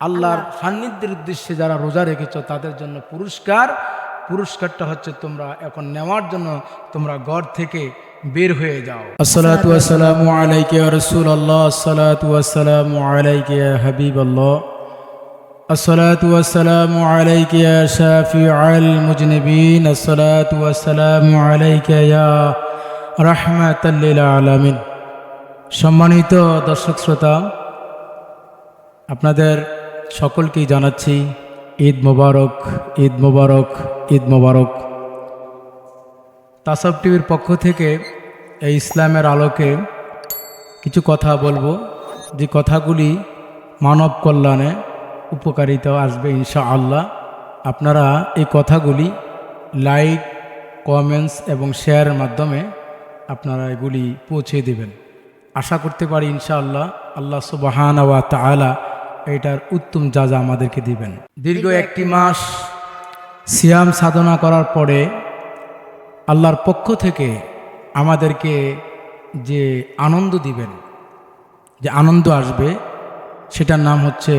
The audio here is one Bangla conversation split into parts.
আল্লাহর সান্নিধ্যের উদ্দেশ্যে যারা রোজা রেখেছ তাদের জন্য পুরস্কার পুরস্কারটা হচ্ছে তোমরা এখন নেওয়ার জন্য তোমরা ঘর থেকে বের হয়ে যাও আসসালাতু আসসালামু আলাইকা ইয়া রাসূলুল্লাহ আসসালাতু আসসালামু আলাইকা ইয়া হাবিবাল্লাহ الصلاة والسلام عليك يا شافع المجنبين الصلاة والسلام عليك يا رحمة للعالمين সম্মানিত দর্শক শ্রোতা আপনাদের সকলকেই জানাচ্ছি ঈদ মোবারক ঈদ মোবারক ঈদ মোবারক। তাসব টিভির পক্ষ থেকে এই ইসলামের আলোকে কিছু কথা বলব, যে কথাগুলি মানব কল্যাণে উপকারিতা আসবে ইনশা আল্লাহ আপনারা এই কথাগুলি লাইক, কমেন্টস এবং শেয়ারের মাধ্যমে আপনারা এগুলি পৌঁছে দেবেন। আশা করতে পারি ইনশাআল্লাহ আল্লাহ সুবাহান ওয়া তালা এটার উত্তম যাজা আমাদেরকে দিবেন। দীর্ঘ একটি মাস সিয়াম সাধনা করার পরে আল্লাহর পক্ষ থেকে আমাদেরকে যে আনন্দ দিবেন যে আনন্দ আসবে সেটার নাম হচ্ছে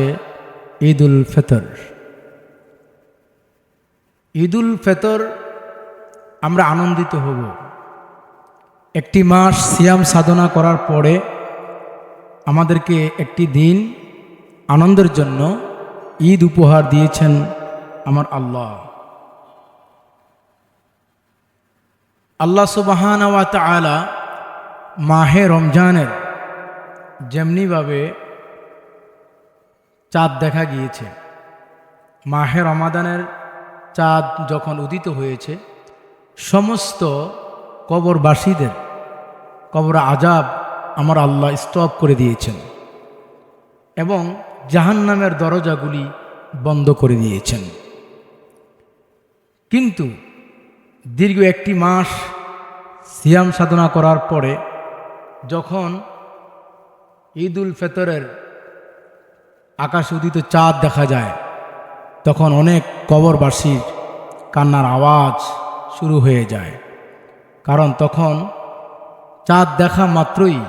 ঈদ উল ফেতর। ঈদ উল ফেতর আমরা আনন্দিত হব। একটি মাস সিয়াম সাধনা করার পরে আমাদেরকে একটি দিন আনন্দের জন্য ঈদ উপহার দিয়েছেন আমার আল্লাহ। আল্লাহ সুবাহান আলা মাহে রমজানের যেমনিভাবে চাঁদ দেখা গিয়েছে, মাহে রমাদানের চাঁদ যখন উদিত হয়েছে, সমস্ত কবরবাসীদের কবর আজাব আমার আল্লাহ স্টপ করে দিয়েছেন। এবং জাহান্নামের দরজাগুলি বন্ধ করে দিয়েছেন। কিন্তু দীর্ঘ একটি মাস সিয়াম সাধনা করার পরে যখন ঈদ উল ফেতরের আকাশ উদিত চাঁদ দেখা যায়, তখন অনেক কবরবাসীর কান্নার আওয়াজ শুরু হয়ে যায়। কারণ তখন চাঁদ দেখা মাত্রই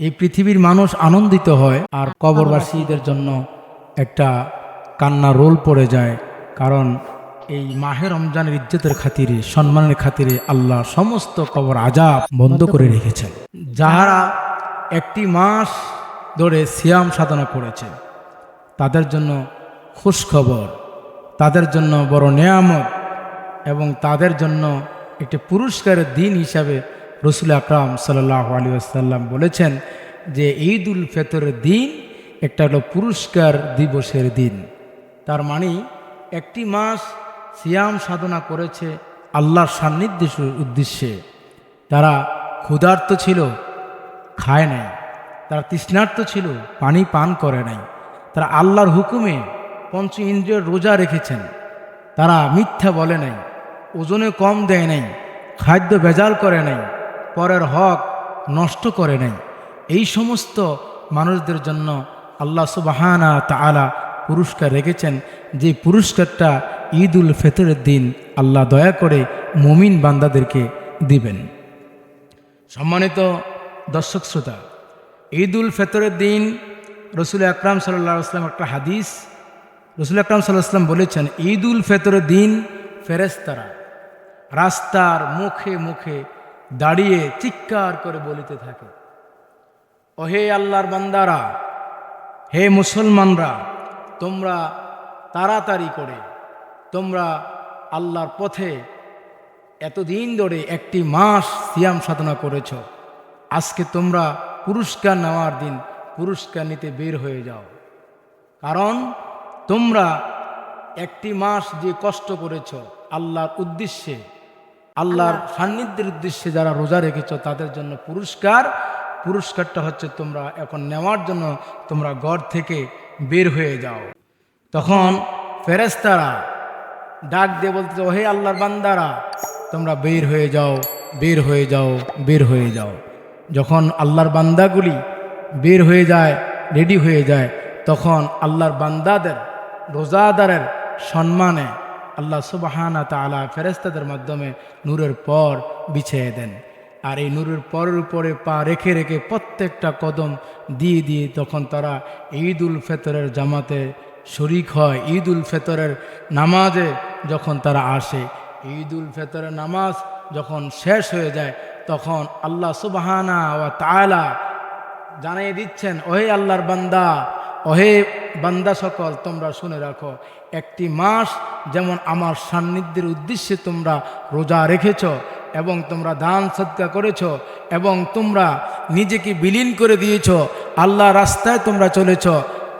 এই পৃথিবীর মানুষ আনন্দিত হয় আর কবরবাসীদের জন্য একটা কান্না রোল পড়ে যায়। কারণ এই মাহের রমজানের ইজ্জতের খাতিরে, সম্মানের খাতিরে আল্লাহ সমস্ত কবর আজাব বন্ধ করে রেখেছেন। যাহারা একটি মাস ধরে সিয়াম সাধনা করেছে, তাদের জন্য খুশখবর তাদের জন্য বড় নেয়ামত এবং তাদের জন্য একটি পুরস্কারের দিন হিসাবে রসুল আকরাম সাল্লাহ আলী আসাল্লাম বলেছেন যে ঈদ উল ফেতরের দিন একটা হলো পুরস্কার দিবসের দিন। তার মানে একটি মাস সিয়াম সাধনা করেছে আল্লাহর সান্নিধ্যের উদ্দেশ্যে। তারা ক্ষুধার্ত ছিল, খায় নাই। তারা তৃষ্ণার্ত ছিল, পানি পান করে নাই। তারা আল্লাহর হুকুমে পঞ্চ ইন্দ্রিয় রোজা রেখেছেন। তারা মিথ্যা বলে নাই, ওজনে কম দেয় নাই, খাদ্য বেজাল করে নাই। পরের হক নষ্ট করে নাই এই সমস্ত মানুষদের জন্য আল্লাহ সুবাহানা তালা পুরস্কার রেখেছেন। যে পুরস্কারটা ঈদ উল ফেতরের দিন আল্লাহ দয়া করে মমিন বান্দাদেরকে দিবেন। সম্মানিত দর্শক শ্রোতা ঈদ উল ফেতরের দিন রসুল আকরাম সাল্লাহ আসলাম একটা হাদিস। রসুল আকরাম সাল্লাহ আসলাম বলেছেন ঈদ উল ফেতরের দিন ফেরেস্তারা রাস্তার মুখে মুখে দাঁড়িয়ে চিৎকার করে বলিতে থাকে। ও হে আল্লাহর বান্দারা, হে মুসলমানরা, তোমরা তাড়াতাড়ি করে, তোমরা আল্লাহর পথে এতদিন ধরে একটি মাস সিয়াম সাধনা করেছ। আজকে তোমরা পুরস্কার নেওয়ার দিন পুরস্কার নিতে বের হয়ে যাও। কারণ তোমরা একটি মাস যে কষ্ট করেছ আল্লাহর উদ্দেশ্যে আল্লাহর সান্নিধ্যের উদ্দেশ্যে যারা রোজা রেখেছ তাদের জন্য পুরস্কার। পুরস্কারটা হচ্ছে তোমরা এখন নেওয়ার জন্য তোমরা ঘর থেকে বের হয়ে যাও। তখন ফেরেস্তারা ডাক দিয়ে বলতে হে আল্লাহর বান্দারা তোমরা বের হয়ে যাও বের হয়ে যাও বের হয়ে যাও। যখন আল্লাহর বান্দাগুলি বের হয়ে যায় রেডি হয়ে যায় তখন আল্লাহর বান্দাদের রোজাদারের সম্মানে আল্লাহ সুবাহানা তালা ফেরেস্তাদের মাধ্যমে নূরের পর বিছিয়ে দেন। আর এই নূরের পরের উপরে পা রেখে রেখে প্রত্যেকটা কদম দিয়ে দিয়ে তখন তারা ঈদ উল ফেতরের জামাতে শরিক হয়। ঈদ উল ফেতরের নামাজে যখন তারা আসে ঈদ উল ফেতরের নামাজ যখন শেষ হয়ে যায়, তখন আল্লাহ সুবাহানা ওয়া তাআলা জানিয়ে দিচ্ছেন, ওহে আল্লাহর বান্দা, ওহে বান্দা সকল, তোমরা শুনে রাখো, একটি মাস যেমন আমার সান্নিধ্যের উদ্দেশ্যে তোমরা রোজা রেখেছ এবং তোমরা দান সৎকা করেছ এবং তোমরা নিজেকে বিলীন করে দিয়েছ, আল্লাহ রাস্তায় তোমরা চলেছ।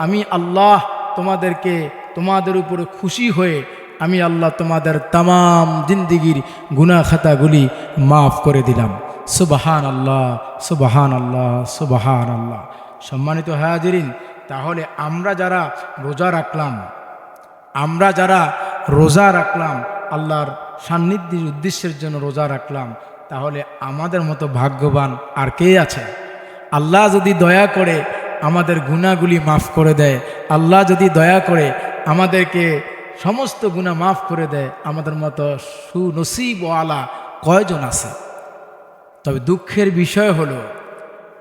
আমি আল্লাহ তোমাদেরকে তোমাদের উপরে খুশি হয়ে আমি আল্লাহ তোমাদের তাম জিন্দিগির গুনা খাতাগুলি মাফ করে দিলাম। সুবাহান আল্লাহ সুবাহান আল্লাহ সুবাহান আল্লাহ সম্মানিত হাজিরিন তাহলে আমরা যারা রোজা রাখলাম, আমরা যারা রোজা রাখলাম, আল্লাহর সান্নিধ্যের উদ্দেশ্যের জন্য রোজা রাখলাম, তাহলে আমাদের মতো ভাগ্যবান আর কে আছে? আল্লাহ যদি দয়া করে আমাদের গুণাগুলি মাফ করে দেয়, আল্লাহ যদি দয়া করে আমাদেরকে সমস্ত গুণা মাফ করে দেয়, আমাদের মতো সুনসিবওয়ালা কয়জন আছে? তবে দুঃখের বিষয় হলো,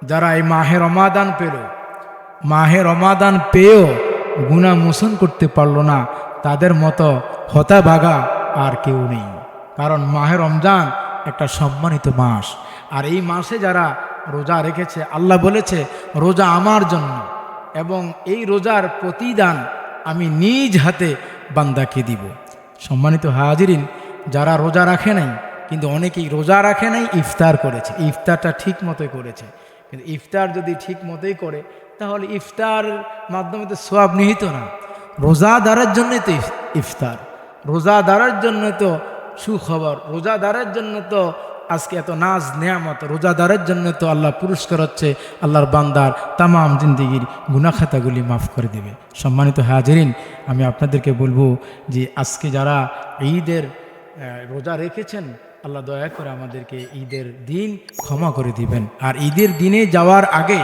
যারা এই মাহের অমাদান পেল মাহে রমাদান পেয়েও গুণা মোচন করতে পারল না। তাদের মতো হতাভাগা আর কেউ নেই। কারণ মাহে রমজান একটা সম্মানিত মাস। আর এই মাসে যারা রোজা রেখেছে, আল্লাহ বলেছে, রোজা আমার জন্য এবং এই রোজার প্রতিদান আমি নিজ হাতে বান্দাকে দিব। সম্মানিত হাজিরিন, যারা রোজা রাখে নাই, কিন্তু অনেকেই রোজা রাখে নাই, ইফতার করেছে। ইফতারটা ঠিক মতোই করেছে। কিন্তু ইফতার যদি ঠিক মতোই করে, তাহলে ইফতার মাধ্যমে তো সোয়াব নিহিত না। রোজা রোজাদারের জন্যই তো ইফ- ইফতার। রোজাদারের জন্য তো সুখবর। রোজাদারের জন্য তো আজকে এত নাজ নেয়ামত। রোজাদারের জন্য তো আল্লাহ পুরস্কার হচ্ছে আল্লাহর বান্দার তামাম জিন্দিগির গুনাখাতাগুলি মাফ করে দেবে। সম্মানিত হাজিরিন, আমি আপনাদেরকে বলব যে আজকে যারা ঈদের রোজা রেখেছেন আল্লাহ দয়া করে আমাদেরকে ঈদের দিন ক্ষমা করে দিবেন। আর ঈদের দিনে যাওয়ার আগে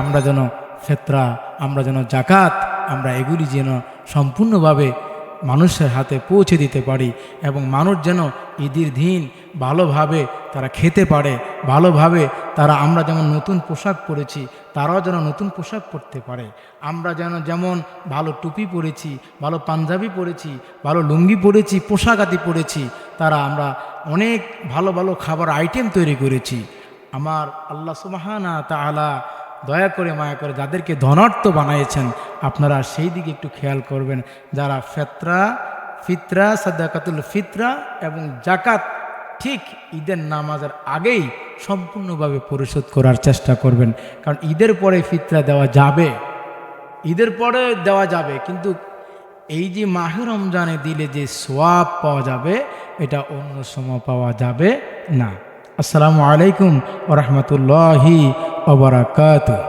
আমরা যেন ফেতরা, আমরা যেন জাকাত আমরা এগুলি যেন সম্পূর্ণভাবে মানুষের হাতে পৌঁছে দিতে পারি এবং মানুষ যেন ঈদের দিন ভালোভাবে তারা খেতে পারে, ভালোভাবে তারা আমরা যেমন নতুন পোশাক পরেছি, তারাও যেন নতুন পোশাক পরতে পারে। আমরা যেন যেমন ভালো টুপি পরেছি, ভালো পাঞ্জাবি পরেছি, ভালো লুঙ্গি পরেছি, পোশাক আদি পরেছি, তারা আমরা অনেক ভালো ভালো খাবার আইটেম তৈরি করেছি। আমার আল্লাহ সুবাহানা তাআলা দয়া করে মায়া করে যাদেরকে ধনার্থ বানিয়েছেন আপনারা সেই দিকে একটু খেয়াল করবেন। যারা ফেতরা, ফিতরা, সাদাকাতুল ফিতরা এবং জাকাত ঠিক ঈদের নামাজের আগেই সম্পূর্ণভাবে পরিশোধ করার চেষ্টা করবেন। কারণ ঈদের পরে ফিতরা দেওয়া যাবে। ঈদের পরে দেওয়া যাবে, কিন্তু এই যে মাহে রমজানে দিলে যে সোয়াব পাওয়া যাবে, এটা অন্য সময় পাওয়া যাবে না। আসসালামু আলাইকুম ওরহমতুল্লাহি wabarakatuh.